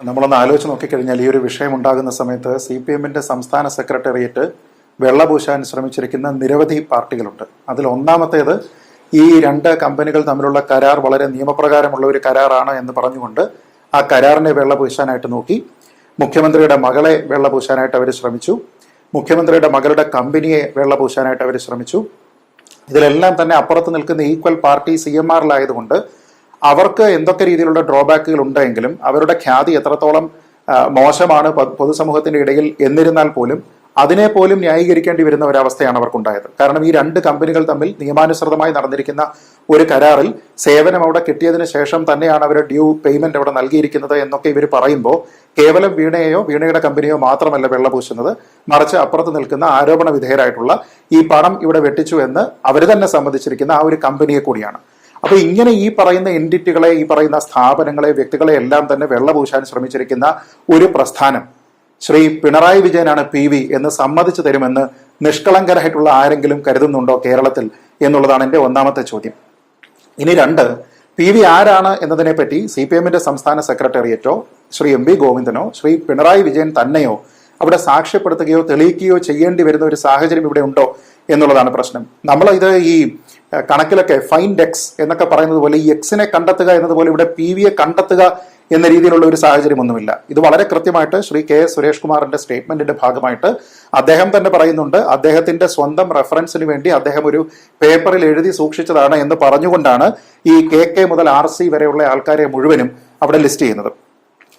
നമ്മളൊന്ന് ആലോചിച്ച് നോക്കിക്കഴിഞ്ഞാൽ ഈ ഒരു വിഷയം ഉണ്ടാകുന്ന സമയത്ത് സി പി എമ്മിന്റെ സംസ്ഥാന സെക്രട്ടേറിയറ്റ് വെള്ളപൂശാൻ ശ്രമിച്ചിരിക്കുന്ന നിരവധി പാർട്ടികളുണ്ട്. അതിൽ ഒന്നാമത്തേത് ഈ രണ്ട് കമ്പനികൾ തമ്മിലുള്ള കരാർ വളരെ നിയമപ്രകാരമുള്ള ഒരു കരാറാണ് എന്ന് പറഞ്ഞുകൊണ്ട് ആ കരാറിനെ വെള്ളപൂശാനായിട്ട് നോക്കി. മുഖ്യമന്ത്രിയുടെ മകളെ വെള്ളപൂശാനായിട്ട് അവർ ശ്രമിച്ചു. മുഖ്യമന്ത്രിയുടെ മകളുടെ കമ്പനിയെ വെള്ളപൂശാനായിട്ട് അവർ ശ്രമിച്ചു. ഇതിലെല്ലാം തന്നെ അപ്പുറത്ത് നിൽക്കുന്ന ഈക്വൽ പാർട്ടി സി എം ആറിലായതുകൊണ്ട് അവർക്ക് എന്തൊക്കെ രീതിയിലുള്ള ഡ്രോബാക്കുകൾ ഉണ്ടെങ്കിലും അവരുടെ ഖ്യാതി എത്രത്തോളം മോശമാണ് പൊതുസമൂഹത്തിന്റെ ഇടയിൽ എന്നിരുന്നാൽ പോലും അതിനെ പോലും ന്യായീകരിക്കേണ്ടി വരുന്ന ഒരവസ്ഥയാണ് അവർക്കുണ്ടായത്. കാരണം ഈ രണ്ട് കമ്പനികൾ തമ്മിൽ നിയമാനുസൃതമായി നടന്നിരിക്കുന്ന ഒരു കരാറിൽ സേവനം അവിടെ കിട്ടിയതിന് ശേഷം തന്നെയാണ് അവർ ഡ്യൂ പേയ്മെന്റ് അവിടെ നൽകിയിരിക്കുന്നത് എന്നൊക്കെ ഇവർ പറയുമ്പോൾ കേവലം വീണയെയോ വീണയുടെ കമ്പനിയോ മാത്രമല്ല വെള്ളപൂശുന്നത്. മറിച്ച് അപ്പുറത്ത് നിൽക്കുന്ന ആരോപണ വിധേയരായിട്ടുള്ള ഈ പണം ഇവിടെ വെട്ടിച്ചു എന്ന് അവർ തന്നെ സമ്മതിച്ചിരിക്കുന്ന ആ ഒരു കമ്പനിയെ കൂടിയാണ്. അപ്പൊ ഇങ്ങനെ ഈ പറയുന്ന എന്റിറ്റികളെ ഈ പറയുന്ന സ്ഥാപനങ്ങളെ വ്യക്തികളെ എല്ലാം തന്നെ വെള്ളപൂശാൻ ശ്രമിച്ചിരിക്കുന്ന ഒരു പ്രസ്ഥാനം ശ്രീ പിണറായി വിജയനാണ് പി വി എന്ന് സമ്മതിച്ചു തരുമെന്ന് നിഷ്കളങ്കരായിട്ടുള്ള ആരെങ്കിലും കരുതുന്നുണ്ടോ കേരളത്തിൽ എന്നുള്ളതാണ് എന്റെ ഒന്നാമത്തെ ചോദ്യം. ഇനി രണ്ട് പി വി ആരാണ് എന്നതിനെ പറ്റി സി പി എമ്മിന്റെ സംസ്ഥാന സെക്രട്ടേറിയറ്റോ ശ്രീ എം വി ഗോവിന്ദനോ ശ്രീ പിണറായി വിജയൻ തന്നെയോ അവിടെ സാക്ഷ്യപ്പെടുത്തുകയോ തെളിയിക്കുകയോ ചെയ്യേണ്ടി വരുന്ന ഒരു സാഹചര്യം ഇവിടെ ഉണ്ടോ എന്നുള്ളതാണ് പ്രശ്നം. നമ്മൾ ഇത് ഈ കണക്കിലൊക്കെ ഫൈൻഡ് എക്സ് എന്നൊക്കെ പറയുന്നത് പോലെ ഈ എക്സിനെ കണ്ടെത്തുക എന്നതുപോലെ ഇവിടെ പി വിയെ കണ്ടെത്തുക എന്ന രീതിയിലുള്ള ഒരു സാഹചര്യമൊന്നുമില്ല ഇത് വളരെ കൃത്യമായിട്ട് ശ്രീ കെ സുരേഷ് കുമാറിന്റെ സ്റ്റേറ്റ്മെന്റിന്റെ ഭാഗമായിട്ട് അദ്ദേഹം തന്നെ പറയുന്നുണ്ട്. അദ്ദേഹത്തിന്റെ സ്വന്തം റെഫറൻസിന് വേണ്ടി അദ്ദേഹം ഒരു പേപ്പറിൽ എഴുതി സൂക്ഷിച്ചതാണ് എന്ന് പറഞ്ഞുകൊണ്ടാണ് ഈ കെ കെ മുതൽ ആർ സി വരെയുള്ള ആൾക്കാരെ മുഴുവനും അവിടെ ലിസ്റ്റ് ചെയ്യുന്നത്.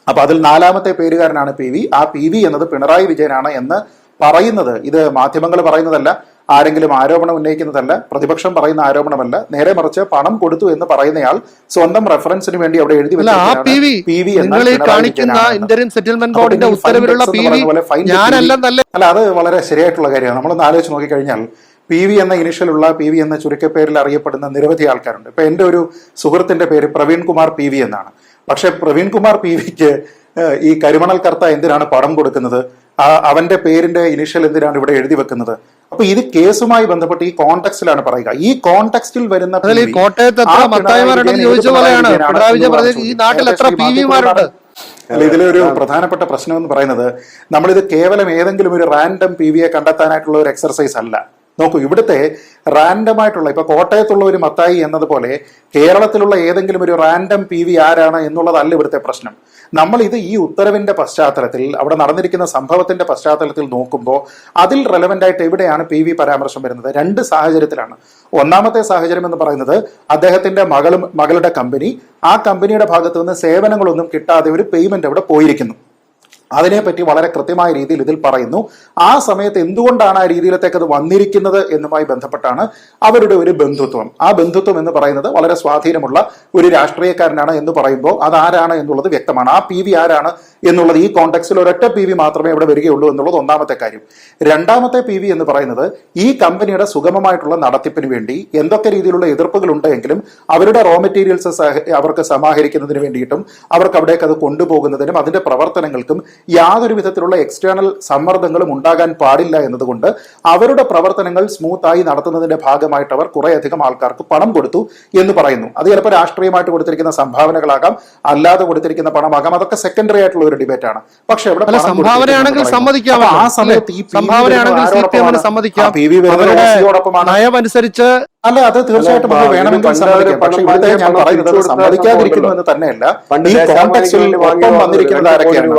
അപ്പൊ അതിൽ നാലാമത്തെ പേരുകാരനാണ് പി വി. ആ പി വി എന്നത് പിണറായി വിജയനാണ് എന്ന് പറയുന്നത്. ഇത് മാധ്യമങ്ങൾ പറയുന്നതല്ല. ആരെങ്കിലും ആരോപണം ഉന്നയിക്കുന്നതല്ല പ്രതിപക്ഷം പറയുന്ന ആരോപണമല്ല. നേരെ മറിച്ച് പണം കൊടുത്തു എന്ന് പറയുന്നയാൾ സ്വന്തം റെഫറൻസിന് വേണ്ടി അവിടെ എഴുതി അല്ല അത് വളരെ ശരിയായിട്ടുള്ള കാര്യമാണ്. നമ്മളൊന്ന് ആലോചിച്ച് നോക്കിക്കഴിഞ്ഞാൽ പി വി എന്ന ഇനിഷ്യലുള്ള പി വി എന്ന ചുരുക്കപ്പേരിൽ അറിയപ്പെടുന്ന നിരവധി ആൾക്കാരുണ്ട്. ഇപ്പൊ എന്റെ ഒരു സുഹൃത്തിന്റെ പേര് പ്രവീൺ കുമാർ പി വി എന്നാണ്. പക്ഷെ പ്രവീൺ കുമാർ പി വിക്ക് ഈ കരിമണൽ കർത്ത എന്തിനാണ് പണം കൊടുക്കുന്നത്? അവന്റെ പേരിന്റെ ഇനിഷ്യൽ എന്തിനാണ് ഇവിടെ എഴുതി വെക്കുന്നത്? അപ്പൊ ഇത് കേസുമായി ബന്ധപ്പെട്ട് ഈ കോണ്ടെക്സ്റ്റിലാണ് പറയുക. ഈ കോണ്ടെക്സ്റ്റിൽ വരുന്ന കോട്ടയത്ത് ചോദിച്ച പോലെയാണ്. ഈ നാട്ടിൽ എത്ര പി വിമാരുണ്ട് അല്ല ഇതിലൊരു പ്രധാനപ്പെട്ട പ്രശ്നം എന്ന് പറയുന്നത് നമ്മളിത് കേവലം ഏതെങ്കിലും ഒരു റാൻഡം പി വിയെ കണ്ടെത്താനായിട്ടുള്ള ഒരു എക്സർസൈസ് അല്ല. നോക്കൂ ഇവിടുത്തെ റാൻഡം ആയിട്ടുള്ള ഇപ്പൊ കോട്ടയത്തുള്ള ഒരു മത്തായി എന്നതുപോലെ കേരളത്തിലുള്ള ഏതെങ്കിലും ഒരു റാൻഡം പി വി ആരാണ് എന്നുള്ളതല്ല ഇവിടുത്തെ പ്രശ്നം. നമ്മൾ ഇത് ഈ ഉത്തരവിന്റെ പശ്ചാത്തലത്തിൽ അവിടെ നടന്നിരിക്കുന്ന സംഭവത്തിന്റെ പശ്ചാത്തലത്തിൽ നോക്കുമ്പോൾ അതിൽ റെലവെന്റ് ആയിട്ട് എവിടെയാണ് പി വി പരാമർശം വരുന്നത്? രണ്ട് സാഹചര്യത്തിലാണ്. ഒന്നാമത്തെ സാഹചര്യം എന്ന് പറയുന്നത് അദ്ദേഹത്തിന്റെ മകളും മകളുടെ കമ്പനി ആ കമ്പനിയുടെ ഭാഗത്ത് നിന്ന് സേവനങ്ങളൊന്നും കിട്ടാതെ ഒരു പേയ്മെന്റ് അവിടെ പോയിരിക്കുന്നു. അതിനെപ്പറ്റി വളരെ കൃത്യമായ രീതിയിൽ ഇതിൽ പറയുന്നു. ആ സമയത്ത് എന്തുകൊണ്ടാണ് ആ രീതിയിലത്തേക്ക് അത് വന്നിരിക്കുന്നത് എന്നുമായി ബന്ധപ്പെട്ടാണ് അവരുടെ ഒരു ബന്ധുത്വം. ആ ബന്ധുത്വം എന്ന് പറയുന്നത് വളരെ സ്വാധീനമുള്ള ഒരു രാഷ്ട്രീയക്കാരനാണ് എന്ന് പറയുമ്പോൾ അതാരാണ് എന്നുള്ളത് വ്യക്തമാണ്. ആ പി വി ആരാണ് എന്നുള്ളത് ഈ കോണ്ടെക്സിൽ ഒരൊറ്റ പി വി മാത്രമേ ഇവിടെ വരികയുള്ളൂ എന്നുള്ളത് ഒന്നാമത്തെ കാര്യം. രണ്ടാമത്തെ പി വി എന്ന് പറയുന്നത് ഈ കമ്പനിയുടെ സുഗമമായിട്ടുള്ള നടത്തിപ്പിന് വേണ്ടി എന്തൊക്കെ രീതിയിലുള്ള എതിർപ്പുകൾ ഉണ്ടെങ്കിലും അവരുടെ റോ മെറ്റീരിയൽസ് അവർക്ക് സമാഹരിക്കുന്നതിന് വേണ്ടിയിട്ടും അവർക്ക് അവിടേക്ക് അത് കൊണ്ടുപോകുന്നതിനും അതിന്റെ പ്രവർത്തനങ്ങൾക്കും യാതൊരു വിധത്തിലുള്ള എക്സ്റ്റേണൽ സമ്മർദ്ദങ്ങളും ഉണ്ടാകാൻ പാടില്ല എന്നതുകൊണ്ട് അവരുടെ പ്രവർത്തനങ്ങൾ സ്മൂത്തായി നടത്തുന്നതിന്റെ ഭാഗമായിട്ട് അവർ കുറേയധികം ആൾക്കാർക്ക് പണം കൊടുത്തു എന്ന് പറയുന്നു. അത് ചിലപ്പോൾ രാഷ്ട്രീയമായിട്ട് കൊടുത്തിരിക്കുന്ന സംഭാവനകളാകാം അല്ലാതെ കൊടുത്തിരിക്കുന്ന പണമാകാം അതൊക്കെ സെക്കൻഡറി ആയിട്ടുള്ള ഒരു ഡിബേറ്റ് ആണ്. പക്ഷെ ഇവിടെ സംഭാവനയാണെങ്കിൽ അപ്പൊ ആ സമയത്ത് ഈ? സംഭാവനയാണെങ്കിൽ സി സമ്മതിക്കാം. പി വി വരുന്നതോടൊപ്പമാണ് നയമനുസരിച്ച് അല്ല അത് തീർച്ചയായിട്ടും വേണമെങ്കിൽ സമ്മതിക്കാം. പക്ഷെ ഇവിടുത്തെ ഞാൻ പറയുന്നത് സമ്മതിക്കാതിരിക്കുന്നു എന്ന് തന്നെയല്ല ഈ ഒപ്പം വന്നിരിക്കുന്നത് ആരൊക്കെയാണ്?